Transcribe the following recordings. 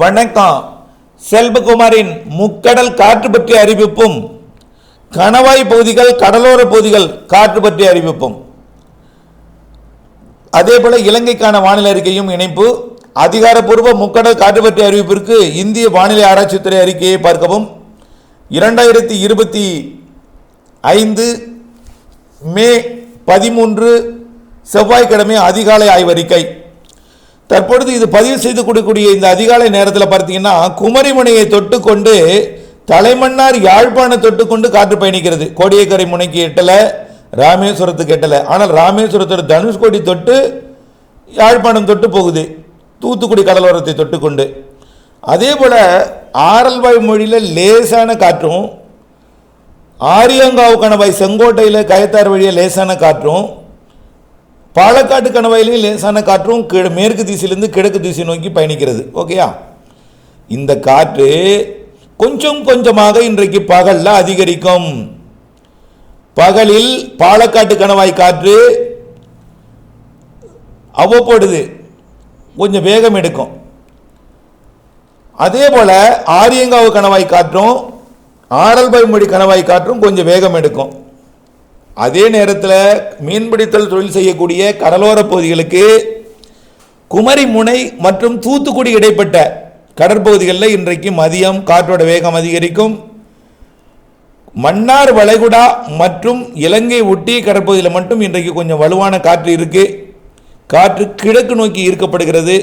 வணக்கம். செல்வகுமாரின் முக்கடல் காற்று பற்றிய அறிவிப்பும் கணவாய் பகுதிகள் கடலோர பகுதிகள் காற்று பற்றிய அறிவிப்பும். அதே போல இலங்கைக்கான வானிலை அறிக்கையும் இணைப்பு. அதிகாரப்பூர்வ முக்கடல் காற்று பற்றிய அறிவிப்பிற்கு இந்திய வானிலை ஆராய்ச்சித்துறை அறிக்கையை பார்க்கவும். இரண்டாயிரத்தி இருபத்தி ஐந்து மே பதிமூன்று செவ்வாய்க்கிழமை அதிகாலை ஆய்வறிக்கை. தற்பொழுது இது பதிவு செய்து கொடுக்கக்கூடிய இந்த அதிகாலை நேரத்தில் பார்த்தீங்கன்னா குமரிமுனையை தொட்டுக்கொண்டு தலைமன்னார் யாழ்ப்பாண தொட்டுக்கொண்டு காற்று பயணிக்கிறது. கோடியக்கரை முனைக்கு எட்டலை ராமேஸ்வரத்துக்கு எட்டலை. ஆனால் ராமேஸ்வரத்தோட தனுஷ்கோடி தொட்டு யாழ்ப்பாணம் தொட்டு போகுது. தூத்துக்குடி கடலோரத்தை தொட்டுக்கொண்டு. அதே போல் ஆரல்வாய் மொழியில் லேசான காற்றும் ஆரியங்காவுக்கான வாய் செங்கோட்டையில் கயத்தார் வழியை லேசான காற்றும் பாலக்காட்டு கணவாயிலையும் லேசான காற்றும் கி மேற்கு திசையிலேருந்து கிழக்கு திசை நோக்கி பயணிக்கிறது. ஓகேயா இந்த காற்று கொஞ்சம் கொஞ்சமாக இன்றைக்கு பகலில் அதிகரிக்கும். பகலில் பாலக்காட்டு கணவாய் காற்று அவ்வப்படுது கொஞ்சம் வேகம் எடுக்கும். அதே போல் ஆரியங்காவு கணவாய் காற்றும் ஆரல்பாய்மொழி கணவாய் காற்றும் கொஞ்சம் வேகம் எடுக்கும். அதே நேரத்தில் மீன்பிடித்தல் தொழில் செய்யக்கூடிய கடலோர பகுதிகளுக்கு குமரி முனை மற்றும் தூத்துக்குடி இடைப்பட்ட கடற்பகுதிகளில் இன்றைக்கு மதியம் காற்றோட வேகம் அதிகரிக்கும். மன்னார் வளைகுடா மற்றும் இலங்கை ஒட்டி கடற்பகுதியில் மட்டும் இன்றைக்கு கொஞ்சம் வலுவான காற்று இருக்குது காற்று கிழக்கு நோக்கி ஈர்க்கப்படுகிறது.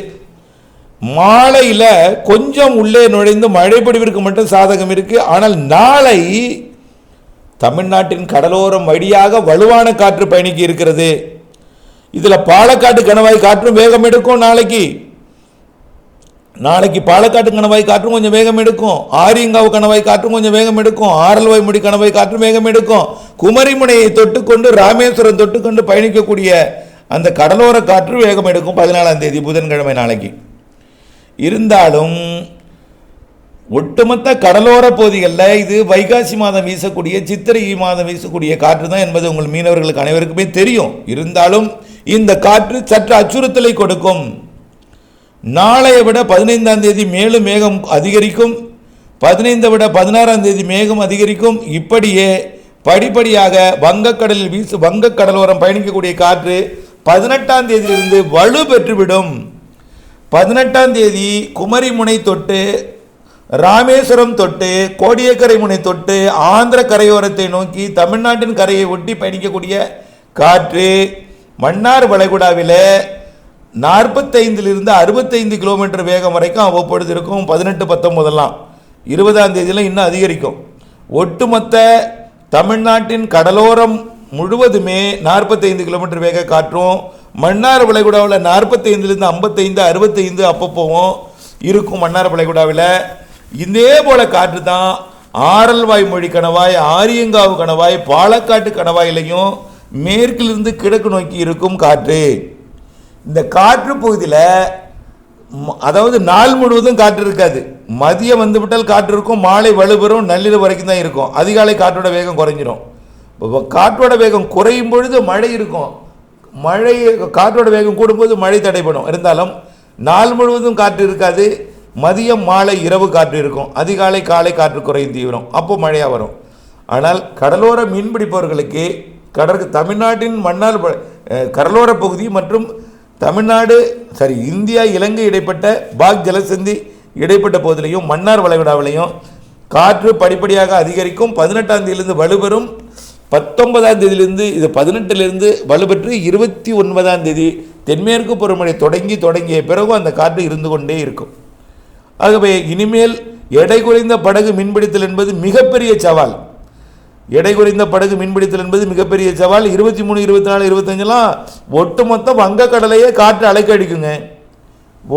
மாலையில் கொஞ்சம் உள்ளே நுழைந்து மழைப்பொடிவிற்கு மட்டும் சாதகம் இருக்குது ஆனால் நாளை தமிழ்நாட்டின் கடலோரம் வழியாக வலுவான காற்று பயணிக்க இருக்கிறது. இதில் பாலக்காட்டு கணவாய் காற்றும் வேகம் எடுக்கும் நாளைக்கு. நாளைக்கு பாலக்காட்டு கணவாய் காற்றும் கொஞ்சம் வேகம் எடுக்கும். ஆரியங்காவு கணவாய் காற்றும் கொஞ்சம் வேகம் எடுக்கும். ஆரல்வாய் முடி கணவாய் காற்றும் வேகம் எடுக்கும். குமரிமுனையை தொட்டுக்கொண்டு ராமேஸ்வரம் தொட்டுக்கொண்டு பயணிக்கக்கூடிய அந்த கடலோர காற்று வேகம் எடுக்கும் பதினாலாம் தேதி புதன்கிழமை நாளைக்கு. இருந்தாலும் ஒட்டுமொத்த கடலோர பகுதிகளில் இது வைகாசி மாதம் வீசக்கூடிய சித்திரை மாதம் வீசக்கூடிய காற்று தான் என்பது உங்கள் மீனவர்களுக்கு அனைவருக்குமே தெரியும். இருந்தாலும் இந்த காற்று சற்று அச்சுறுத்தலை கொடுக்கும். நாளையை விட பதினைந்தாம் தேதி மேலும் மேகம் அதிகரிக்கும். பதினைந்தை விட பதினாறாம் தேதி மேகம் அதிகரிக்கும். இப்படியே படிப்படியாக வங்கக்கடலில் வீசு வங்கக்கடலோரம் பயணிக்கக்கூடிய காற்று பதினெட்டாம் தேதியிலிருந்து வலு பெற்றுவிடும் பதினெட்டாம் தேதி குமரி முனை தொட்டு ராமேஸ்வரம் தொட்டு கோடியக்கரை முனை தொட்டு ஆந்திர கரையோரத்தை நோக்கி தமிழ்நாட்டின் கரையை ஒட்டி பயணிக்கக்கூடிய காற்று மன்னார் வளைகுடாவில் நாற்பத்தைந்திலிருந்து அறுபத்தைந்து கிலோமீட்டர் வேகம் வரைக்கும் அவ்வப்பொழுது இருக்கும். பதினெட்டு பத்தொம்போதெல்லாம் இருபதாம் தேதியில் இன்னும் அதிகரிக்கும். ஒட்டுமொத்த தமிழ்நாட்டின் கடலோரம் முழுவதுமே நாற்பத்தைந்து கிலோமீட்டர் வேக காற்றும் மன்னார் வளைகுடாவில் நாற்பத்தைந்துலேருந்து ஐம்பத்தைந்து அறுபத்தைந்து அப்பப்போவும் இருக்கும் மன்னார் வளைகுடாவில். இதே போல காற்று தான் ஆரல்வாய் மொழி கணவாய் ஆரியங்காவு கணவாய் பாலக்காட்டு கணவாயிலையும் மேற்கிலிருந்து கிழக்கு நோக்கி இருக்கும் காற்று. இந்த காற்று பகுதியில் அதாவது நாள் முழுவதும் காற்று இருக்காது. மதியம் வந்து விட்டால் காற்று இருக்கும் மாலை வலுபெறும் நள்ளிரவு வரைக்கும் தான் இருக்கும். அதிகாலை காற்றோட வேகம் குறைஞ்சிரும். காற்றோட வேகம் குறையும் பொழுது மழை இருக்கும். மழை காற்றோட வேகம் கூடும்போது மழை தடைப்படும் இருந்தாலும் நாள் முழுவதும் காற்று இருக்காது. மதியம் மாலை இரவு காற்று இருக்கும். அதிகாலை காலை காற்று குறையும் தீவிரம். அப்போ மழையாக வரும். ஆனால் கடலோர மீன்பிடிப்பவர்களுக்கு கடற்கு தமிழ்நாட்டின் மன்னார் ப- கடலோர பகுதி மற்றும் தமிழ்நாடு சரி இந்தியா இலங்கை இடைப்பட்ட பாக் ஜலசந்தி இடைப்பட்ட பகுதியிலையும் மன்னார் வளைகுடாவிலையும் காற்று படிப்படியாக அதிகரிக்கும். பதினெட்டாம் தேதியிலிருந்து வலுப்பெறும். பத்தொன்பதாம் தேதியிலிருந்து இது பதினெட்டுலேருந்து வலுப்பெற்று இருபத்தி ஒன்பதாம் தேதி தென்மேற்கு பருவமழை தொடங்கி தொடங்கிய பிறகும் அந்த காற்று இருந்து கொண்டே இருக்கும். ஆகவே இனிமேல் எடை குறைந்த படகு மீன்பிடித்தல் என்பது மிகப்பெரிய சவால். எடை குறைந்த படகு மீன்பிடித்தல் என்பது மிகப்பெரிய சவால். இருபத்தி மூணு இருபத்தி நாலு இருபத்தஞ்செல்லாம் ஒட்டுமொத்த வங்கக்கடலையே காற்று அலைக்கடிக்குங்க.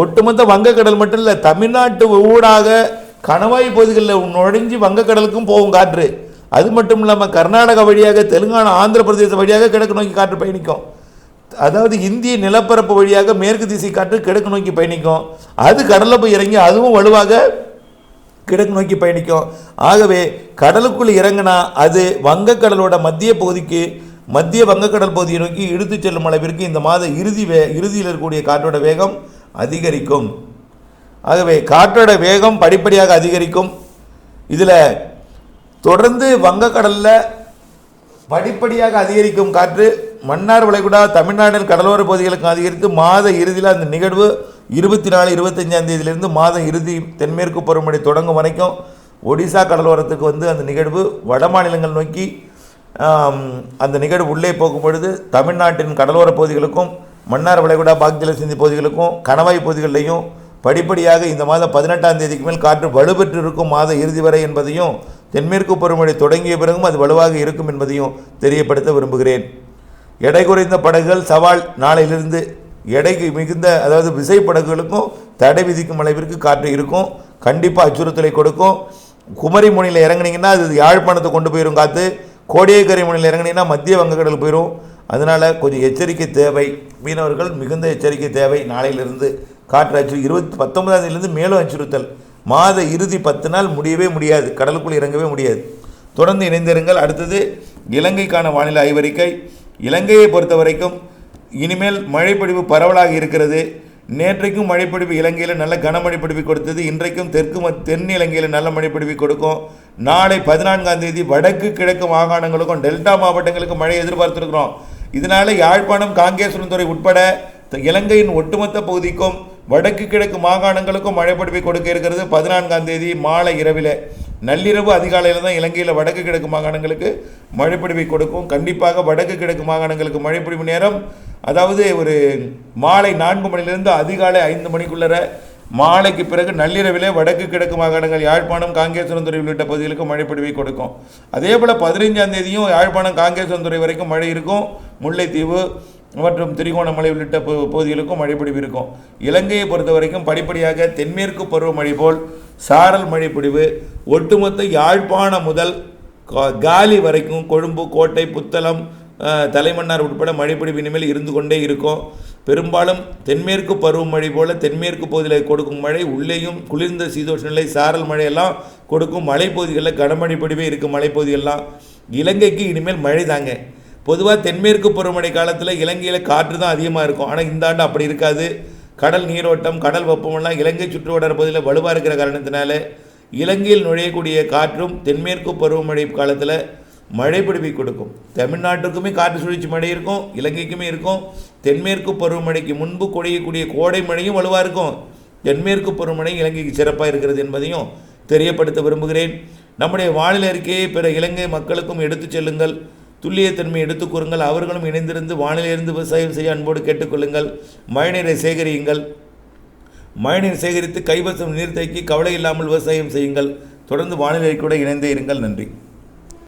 ஒட்டுமொத்த வங்கக்கடல் மட்டும் இல்லை தமிழ்நாட்டு ஊடாக கணவாய் பகுதிகளில் நுழைஞ்சு வங்கக்கடலுக்கும் போகும் காற்று. அது மட்டும் இல்லாமல் கர்நாடகா வழியாக தெலுங்கானா ஆந்திர பிரதேச வழியாக கிழக்கு நோக்கி காற்று பயணிக்கும். அதாவது இந்திய நிலப்பரப்பு வழியாக மேற்கு திசை காற்று கிழக்கு நோக்கி பயணிக்கும். அது கடலில் போய் இறங்கி அதுவும் வலுவாக கிழக்கு நோக்கி பயணிக்கும். ஆகவே கடலுக்குள் இறங்கினா அது வங்கக்கடலோட மத்திய பகுதிக்கு மத்திய வங்கக்கடல் பகுதியை நோக்கி இழுத்துச் செல்லும் அளவிற்கு இந்த மாத இறுதி வே இறுதியில் இருக்கக்கூடிய காற்றோட வேகம் அதிகரிக்கும். ஆகவே காற்றோட வேகம் படிப்படியாக அதிகரிக்கும். இதில் தொடர்ந்து வங்கக்கடலில் படிப்படியாக அதிகரிக்கும் காற்று. மன்னார் வளைகுடா தமிழ்நாட்டின் கடலோர பகுதிகளுக்கு அதிகரித்து மாத இறுதியில் அந்த நிகழ்வு இருபத்தி நாலு இருபத்தஞ்சாம் தேதியிலிருந்து மாதம் இறுதி தென்மேற்கு பருவமழை தொடங்கும் வரைக்கும் ஒடிசா கடலோரத்துக்கு வந்து அந்த நிகழ்வு வட மாநிலங்கள் நோக்கி அந்த நிகழ்வு உள்ளே போகும் பொழுது தமிழ்நாட்டின் கடலோர பகுதிகளுக்கும் மன்னார் வளைகுடா பாக்ஜல சிந்தி பகுதிகளுக்கும் கணவாய் பகுதிகளிலையும் படிப்படியாக இந்த மாதம் பதினெட்டாம் தேதிக்கு மேல் காற்று வலுப்பெற்று இருக்கும் மாத இறுதி வரை என்பதையும் தென்மேற்கு பருவமழை தொடங்கிய பிறகும் அது வலுவாக இருக்கும் என்பதையும் தெரியப்படுத்த விரும்புகிறேன். எடை குறைந்த படகுகள் சவால் நாளையிலிருந்து எடைக்கு மிகுந்த அதாவது விசை படகுகளுக்கும் தடை விதிக்கும் அளவிற்கு காற்று இருக்கும். கண்டிப்பாக அச்சுறுத்தலை கொடுக்கும். குமரி முனையில் இறங்குனீங்கன்னா அது யாழ்ப்பாணத்தை கொண்டு போயிடும் காற்று கோடியக்கரை முனையில் இறங்குனீங்கன்னா மத்திய வங்கக்கடல் போயிடும் அதனால் கொஞ்சம் எச்சரிக்கை தேவை. மீனவர்கள் மிகுந்த எச்சரிக்கை தேவை. நாளையிலிருந்து காற்று அச்சு இருபத்தி பத்தொன்பதாம் மேலும் அச்சுறுத்தல். மாத இறுதி பத்து நாள் முடியவே முடியாது. கடலுக்குள் இறங்கவே முடியாது. தொடர்ந்து இணைந்திருங்கள். அடுத்தது இலங்கைக்கான வானிலை ஆய்வறிக்கை. இலங்கையை பொறுத்த வரைக்கும் இனிமேல் மழைப்பொழிவு பரவலாக இருக்கிறது. நேற்றைக்கும் மழைப்பொழிவு இலங்கையில் நல்ல கனமழை பொழிவு கொடுத்தது. இன்றைக்கும் தெற்கு மத்- தென் இலங்கையில் நல்ல மழைப்பொழிவு கொடுக்கும். நாளை பதினான்காம் தேதி வடக்கு கிழக்கு மாகாணங்களுக்கும் டெல்டா மாவட்டங்களுக்கும் மழை எதிர்பார்த்துருக்கிறோம். இதனால யாழ்ப்பாணம் காங்கேஸ்வரத்துறை உட்பட இலங்கையின் ஒட்டுமொத்த பகுதிக்கும் வடக்கு கிழக்கு மாகாணங்களுக்கும் மழைப்பொழிவை கொடுக்க இருக்கிறது பதினான்காம் தேதி மாலை இரவில். நள்ளிரவு அதிகாலையில் தான் இலங்கையில் வடக்கு கிழக்கு மாகாணங்களுக்கு மழைப்பிடிவை கொடுக்கும். கண்டிப்பாக வடக்கு கிழக்கு மாகாணங்களுக்கு மழைப்பிடிவு நேரம் அதாவது ஒரு மாலை நான்கு மணிலிருந்து அதிகாலை ஐந்து மணிக்குள்ளர மாலைக்கு பிறகு நள்ளிரவிலே வடக்கு கிழக்கு மாகாணங்கள் யாழ்ப்பாணம் காங்கேஸ்வரந்துறை உள்ளிட்ட பகுதிகளுக்கு மழைப்பொழிவை கொடுக்கும். அதே போல் பதினைஞ்சாம் தேதியும் யாழ்ப்பாணம் காங்கேஸ்வரந்துறை வரைக்கும் மழை இருக்கும். முல்லைத்தீவு மற்றும் திரிகோணமலை உள்ளிட்ட பகுதிகளுக்கும் மழைப்பொழிவு இருக்கும். இலங்கையை பொறுத்த வரைக்கும் படிப்படியாக தென்மேற்கு பருவமழை போல் சாரல் மழைப்பொழிவு ஒட்டுமொத்த யாழ்ப்பாணம் முதல் கா- காலி வரைக்கும் கொழும்பு கோட்டை புத்தளம் தலைமன்னார் உட்பட மழைப்பொழிவு இனிமேல் இருந்து கொண்டே இருக்கும். பெரும்பாலும் தென்மேற்கு பருவமழை போல தென்மேற்கு பகுதியில் கொடுக்கும் மழை உள்ளேயும் குளிர்ந்த சீதோஷ நிலை சாரல் மழையெல்லாம் கொடுக்கும் மலைப்பகுதிகளில் கனமழை பொடிவே இருக்கும் மலைப்பகுதியெல்லாம் இலங்கைக்கு இனிமேல் மழை தாங்க. பொதுவாக தென்மேற்கு பருவமழை காலத்தில் இலங்கையில் காற்று தான் அதிகமாக இருக்கும். ஆனால் இந்த ஆண்டு அப்படி இருக்காது. கடல் நீரோட்டம் கடல் வெப்பமெல்லாம் இலங்கை சுற்றுவட்டார பகுதியில் வலுவாக இருக்கிற காரணத்தினால இலங்கையில் நுழையக்கூடிய காற்றும் தென்மேற்கு பருவமழை காலத்தில் மழை பிடிப்பை கொடுக்கும். தமிழ்நாட்டுக்குமே காற்று சுழற்சி மழை இருக்கும் இலங்கைக்குமே இருக்கும். தென்மேற்கு பருவமழைக்கு முன்பு குடையக்கூடிய கோடை மழையும் வலுவாக இருக்கும். தென்மேற்கு பருவமழை இலங்கைக்கு சிறப்பாக இருக்கிறது என்பதையும் தெரியப்படுத்த விரும்புகிறேன். நம்முடைய வானிலை அறிக்கையை பிற இலங்கை மக்களுக்கும் எடுத்துச் செல்லுங்கள். துல்லியத்தன்மை எடுத்துக் கூறுங்கள். அவர்களும் இணைந்திருந்து வானிலையிலிருந்து விவசாயம் செய்ய அன்போடு கேட்டுக்கொள்ளுங்கள். மழைநீரை சேகரியுங்கள். மழைநீர் சேகரித்து கைவசம் நீர் தேக்கி கவலை இல்லாமல் விவசாயம் செய்யுங்கள். தொடர்ந்து வானிலை கூட இணைந்தே இருங்கள். நன்றி.